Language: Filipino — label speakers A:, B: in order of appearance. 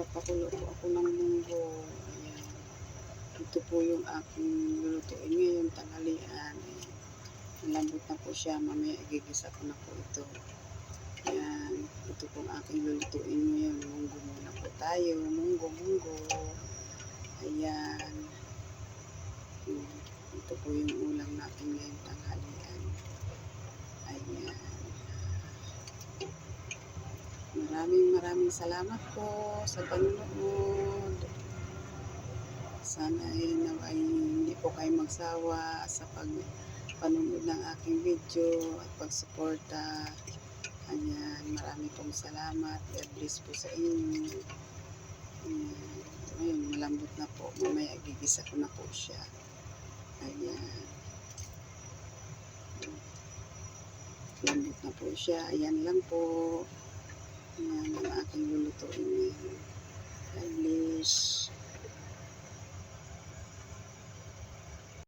A: Magpapakulo po ako ng munggo. Ito po yung aking lulutuin ngayon, tanghalian. Malambot na po siya. Mamaya igigisa ko na po ito. Ayan. Ito po ang aking lulutuin ngayon. Munggo muna po tayo. Munggo, munggo. Ayan. Ito po yung ulam natin ngayon tanghalian. Ayan. Maraming maraming salamat po sa panonood. Sana ay, ay hindi po kayo magsawa sa pag panonood ng aking video at pagsuporta. Ayan, marami pong salamat. God bless po sa inyo. Ayan. Ayun, malambot na po. Mamaya gigisa ko na po siya. Ayan. Lambot na po siya. Ayan lang po. peace.